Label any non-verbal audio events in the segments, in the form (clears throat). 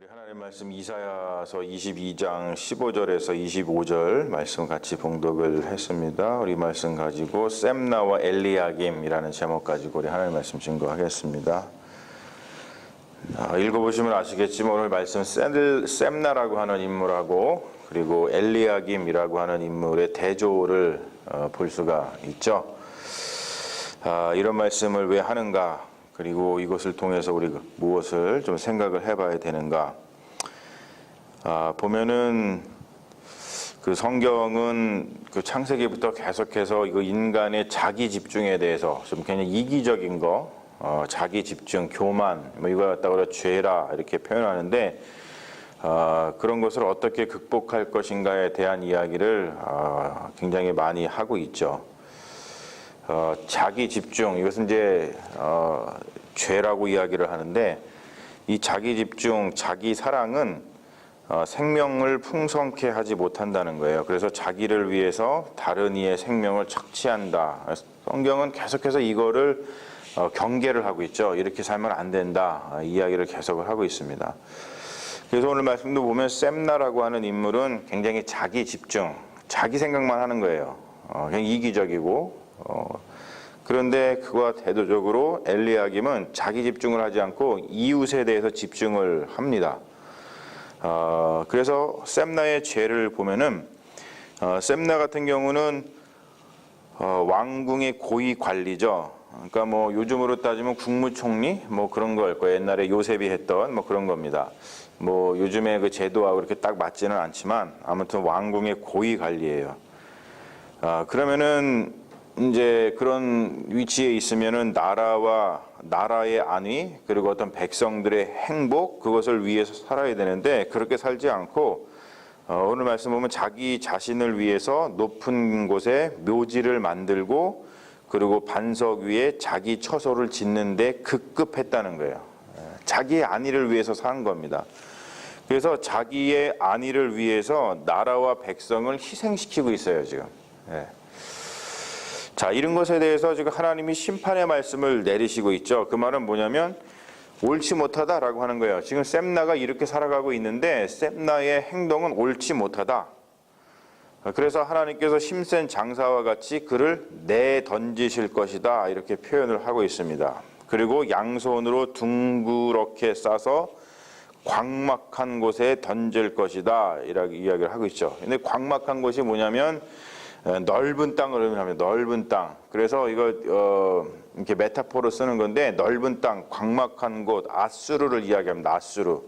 우리 하나님 말씀 이사야서 22장 15절에서 25절 말씀 같이 봉독을 했습니다. 우리 말씀 가지고 셈나와 엘리야김이라는 제목 가지고 우리 하나님 말씀 증거하겠습니다. 아, 읽어보시면 아시겠지만 오늘 말씀 셈- 셈나라고 하는 인물하고 그리고 엘리야김이라고 하는 인물의 대조를 어, 볼 수가 있죠. 아, 이런 말씀을 왜 하는가? 그리고 이것을 통해서 우리 무엇을 좀 생각을 해봐야 되는가? 아, 보면은 그 성경은 그 창세기부터 계속해서 이거 인간의 자기 집중에 대해서 좀 그냥 이기적인 거, 어, 자기 집중, 교만, 뭐 이거 갖다가 우리가 죄라 이렇게 표현하는데 아, 그런 것을 어떻게 극복할 것인가에 대한 이야기를 아, 굉장히 많이 하고 있죠. 어, 자기 집중 이것은 이제 어, 죄라고 이야기를 하는데 이 자기 집중, 자기 사랑은 어, 생명을 풍성케 하지 못한다는 거예요. 그래서 자기를 위해서 다른 이의 생명을 착취한다. 성경은 계속해서 이거를 어, 경계를 하고 있죠. 이렇게 살면 안 된다. 어, 이야기를 계속을 하고 있습니다. 그래서 오늘 말씀도 보면 셈나라고 하는 인물은 굉장히 자기 집중, 자기 생각만 하는 거예요. 어, 그냥 이기적이고 어, 그런데 그와 대도적으로 엘리야김은 자기 집중을 하지 않고 이웃에 대해서 집중을 합니다. 어, 그래서 셈나의 죄를 보면은 어, 셈나 같은 경우는 어, 왕궁의 고위 관리죠. 그러니까 뭐 요즘으로 따지면 국무총리 뭐 그런 걸 거예요. 옛날에 요셉이 했던 뭐 그런 겁니다. 뭐 요즘에 그 제도하고 그렇게 딱 맞지는 않지만 아무튼 왕궁의 고위 관리예요. 아, 그러면은 이제 그런 위치에 있으면은 나라와 나라의 안위 그리고 어떤 백성들의 행복 그것을 위해서 살아야 되는데 그렇게 살지 않고 어, 오늘 말씀 보면 자기 자신을 위해서 높은 곳에 묘지를 만들고 그리고 반석 위에 자기 처소를 짓는데 급급했다는 거예요. 예, 자기의 안위를 위해서 산 겁니다. 그래서 자기의 안위를 위해서 나라와 백성을 희생시키고 있어요 지금. 예. 자, 이런 것에 대해서 지금 하나님이 심판의 말씀을 내리시고 있죠. 그 말은 뭐냐면 옳지 못하다라고 하는 거예요. 지금 셈나가 이렇게 살아가고 있는데 셈나의 행동은 옳지 못하다. 그래서 하나님께서 힘센 장사와 같이 그를 내 던지실 것이다. 이렇게 표현을 하고 있습니다. 그리고 양손으로 둥그렇게 싸서 광막한 곳에 던질 것이다. 이렇게 이야기를 하고 있죠. 근데 광막한 곳이 뭐냐면 어, 넓은 땅을 의미하면 넓은 땅. 그래서 이거 어, 이렇게 메타포로 쓰는 건데 넓은 땅, 광막한 곳, 아수르를 이야기합니다. 아수르.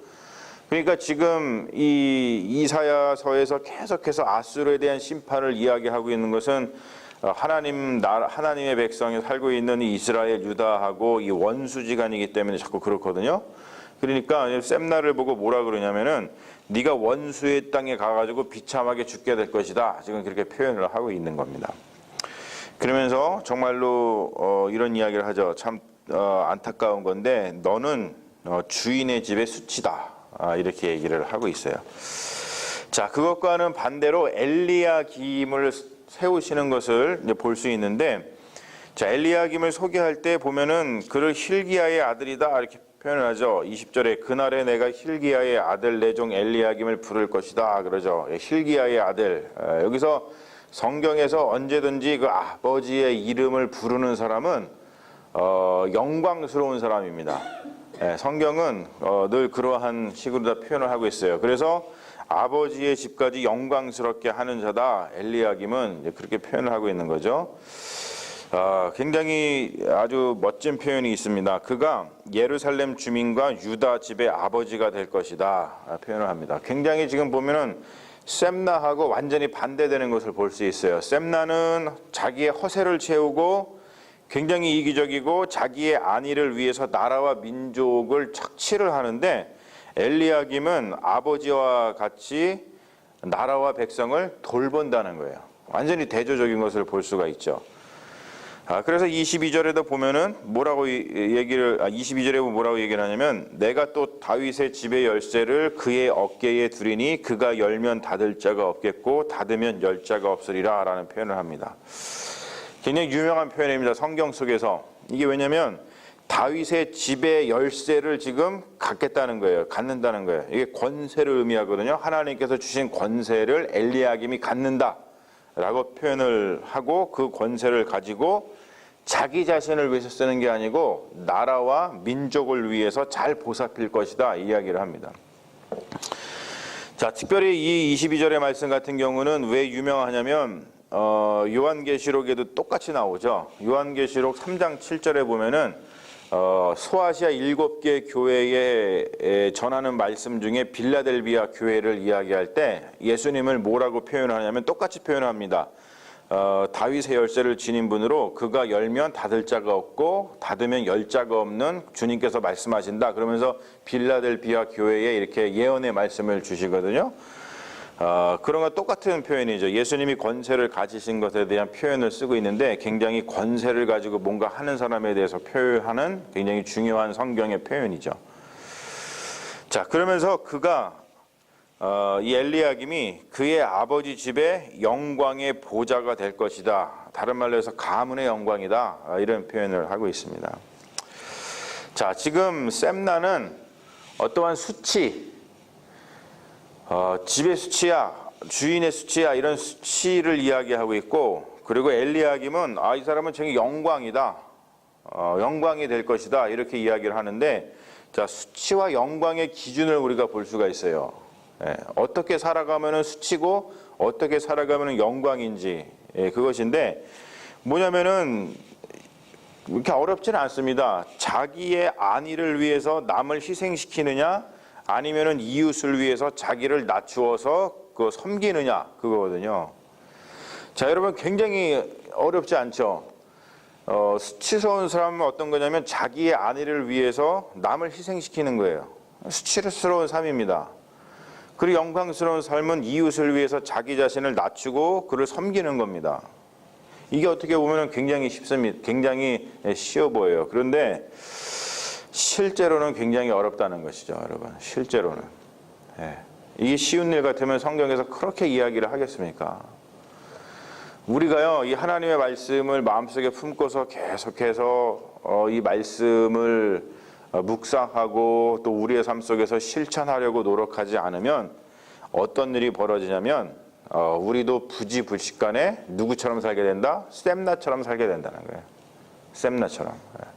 그러니까 지금 이 이사야서에서 계속해서 아수르에 대한 심판을 이야기하고 있는 것은 어, 하나님 나라 하나님의 백성이 살고 있는 이 이스라엘 유다하고 이 원수지간이기 때문에 자꾸 그렇거든요. 그러니까 셈나를 보고 뭐라 그러냐면은 네가 원수의 땅에 가가지고 비참하게 죽게 될 것이다. 지금 그렇게 표현을 하고 있는 겁니다. 그러면서 정말로 어, 이런 이야기를 하죠. 참 어, 안타까운 건데 너는 어, 주인의 집의 수치다. 아, 이렇게 얘기를 하고 있어요. 자, 그것과는 반대로 엘리야김을 세우시는 것을 볼 수 있는데 자, 엘리야김을 소개할 때 보면은 그를 힐기야의 아들이다 이렇게 표현을 하죠. 20절에 그날에 내가 힐기야의 아들 내종 엘리야김을 부를 것이다 그러죠. 예, 힐기야의 아들. 에, 여기서 성경에서 언제든지 그 아버지의 이름을 부르는 사람은 어, 영광스러운 사람입니다. 예, 성경은 어, 늘 그러한 식으로 다 표현을 하고 있어요. 그래서 아버지의 집까지 영광스럽게 하는 자다. 엘리야김은 그렇게 표현을 하고 있는 거죠. 아, 굉장히 아주 멋진 표현이 있습니다. 그가 예루살렘 주민과 유다 집의 아버지가 될 것이다. 아, 표현을 합니다. 굉장히 지금 보면은 셈나하고 완전히 반대되는 것을 볼 수 있어요. 셈나는 자기의 허세를 채우고 굉장히 이기적이고 자기의 안위를 위해서 나라와 민족을 착취를 하는데 엘리야김은 아버지와 같이 나라와 백성을 돌본다는 거예요. 완전히 대조적인 것을 볼 수가 있죠. 아, 그래서 22절에도 보면은 뭐라고 이- 얘기를 아, 22절에 보면 뭐라고 얘기를 하냐면 내가 또 다윗의 집의 열쇠를 그의 어깨에 두리니 그가 열면 닫을 자가 없겠고 닫으면 열 자가 없으리라라는 표현을 합니다. 굉장히 유명한 표현입니다. 성경 속에서 이게 왜냐면 다윗의 집의 열쇠를 지금 갖겠다는 거예요. 갖는다는 거예요. 이게 권세를 의미하거든요. 하나님께서 주신 권세를 엘리야김이 갖는다 라고 표현을 하고 그 권세를 가지고 자기 자신을 위해서 쓰는 게 아니고 나라와 민족을 위해서 잘 보살필 것이다 이야기를 합니다. 자, 특별히 이 22절의 말씀 같은 경우는 왜 유명하냐면 어, 요한계시록에도 똑같이 나오죠. 요한계시록 3장 7절에 보면은 어, 소아시아 일곱 개 교회에 에, 전하는 말씀 중에 빌라델비아 교회를 이야기할 때 예수님을 뭐라고 표현하냐면 똑같이 표현합니다. 어, 다윗의 열쇠를 지닌 분으로 그가 열면 닫을 자가 없고 닫으면 열 자가 없는 주님께서 말씀하신다. 그러면서 빌라델비아 교회에 이렇게 예언의 말씀을 주시거든요. 어, 그런 건 똑같은 표현이죠. 예수님이 권세를 가지신 것에 대한 표현을 쓰고 있는데 굉장히 권세를 가지고 뭔가 하는 사람에 대해서 표현하는 굉장히 중요한 성경의 표현이죠. 자, 그러면서 그가 어, 이 엘리야김이 그의 아버지 집의 영광의 보좌가 될 것이다. 다른 말로 해서 가문의 영광이다. 아, 이런 표현을 하고 있습니다. 자, 지금 셈나는 어떠한 수치, 어, 집의 수치야, 주인의 수치야 이런 수치를 이야기하고 있고 그리고 엘리야김은 아, 이 사람은 정말 영광이다. 어, 영광이 될 것이다. 이렇게 이야기를 하는데 자, 수치와 영광의 기준을 우리가 볼 수가 있어요. 예, 어떻게 살아가면 수치고 어떻게 살아가면 영광인지 예, 그것인데 뭐냐면은 이렇게 어렵지는 않습니다. 자기의 안위를 위해서 남을 희생시키느냐 아니면은 이웃을 위해서 자기를 낮추어서 그 섬기느냐 그거거든요. 자 여러분 굉장히 어렵지 않죠. 어, 수치스러운 사람은 어떤 거냐면 자기의 안위를 위해서 남을 희생시키는 거예요. 수치스러운 삶입니다. 그리고 영광스러운 삶은 이웃을 위해서 자기 자신을 낮추고 그를 섬기는 겁니다. 이게 어떻게 보면 굉장히 쉽습니다. 굉장히 쉬워 보여요. 그런데 실제로는 굉장히 어렵다는 것이죠, 여러분. 실제로는. 예. 이게 쉬운 일 같으면 성경에서 그렇게 이야기를 하겠습니까? 우리가요, 이 하나님의 말씀을 마음속에 품고서 계속해서 어, 이 말씀을 어, 묵상하고 또 우리의 삶 속에서 실천하려고 노력하지 않으면 어떤 일이 벌어지냐면 어, 우리도 부지불식간에 누구처럼 살게 된다? 셈나처럼 살게 된다는 거예요. 셈나처럼. 예.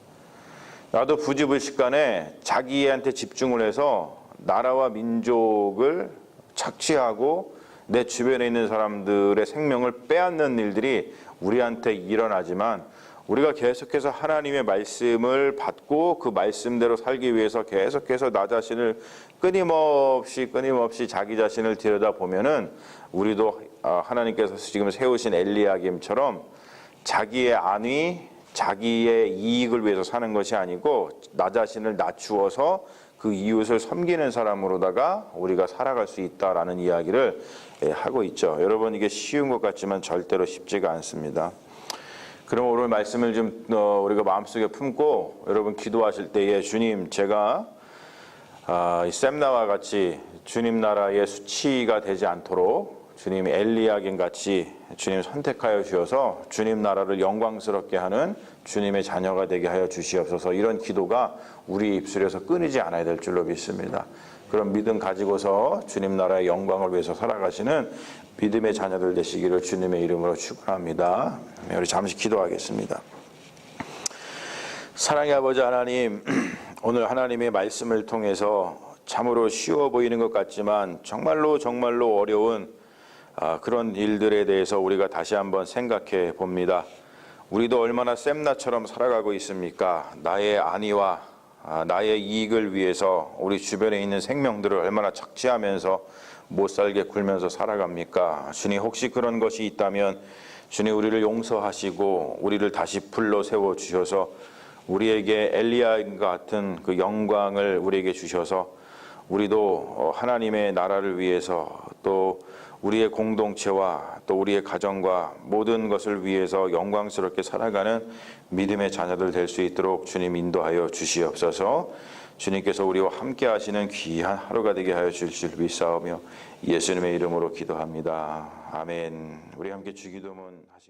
나도 부지불식간에 자기한테 집중을 해서 나라와 민족을 착취하고 내 주변에 있는 사람들의 생명을 빼앗는 일들이 우리한테 일어나지만 우리가 계속해서 하나님의 말씀을 받고 그 말씀대로 살기 위해서 계속해서 나 자신을 끊임없이 끊임없이 자기 자신을 들여다 보면은 우리도 아, 하나님께서 지금 세우신 엘리야김처럼 자기의 안위, 자기의 이익을 위해서 사는 것이 아니고 나 자신을 낮추어서 그 이웃을 섬기는 사람으로다가 우리가 살아갈 수 있다라는 이야기를 예, 하고 있죠. 여러분 이게 쉬운 것 같지만 절대로 쉽지가 않습니다. 그럼 오늘 말씀을 좀 어, 우리가 마음속에 품고 여러분 기도하실 때에 주님 제가 아, 이 셈나와 같이 주님 나라의 수치가 되지 않도록 주님 엘리야긴 같이 주님 선택하여 주셔서 주님 나라를 영광스럽게 하는 주님의 자녀가 되게 하여 주시옵소서 이런 기도가 우리 입술에서 끊이지 않아야 될 줄로 믿습니다. 그런 믿음 가지고서 주님 나라의 영광을 위해서 살아가시는 믿음의 자녀들 되시기를 주님의 이름으로 축원합니다. 우리 잠시 기도하겠습니다. 사랑의 아버지 하나님, (clears throat) 오늘 하나님의 말씀을 통해서 참으로 쉬워 보이는 것 같지만 정말로 정말로 어려운 아, 그런 일들에 대해서 우리가 다시 한번 생각해 봅니다. 우리도 얼마나 셈나처럼 살아가고 있습니까? 나의 안위와 아, 나의 이익을 위해서 우리 주변에 있는 생명들을 얼마나 착취하면서 못 살게 굴면서 살아갑니까? 주님 혹시 그런 것이 있다면 주님 우리를 용서하시고 우리를 다시 불러 세워 주셔서 우리에게 엘리야인과 같은 그 영광을 우리에게 주셔서 우리도 어, 하나님의 나라를 위해서 또 우리의 공동체와 또 우리의 가정과 모든 것을 위해서 영광스럽게 살아가는 믿음의 자녀들 될 수 있도록 주님 인도하여 주시옵소서. 주님께서 우리와 함께 하시는 귀한 하루가 되게 하여 주실 믿사오며 예수님의 이름으로 기도합니다. 아멘. 우리 함께 주기도문 하시겠습니다.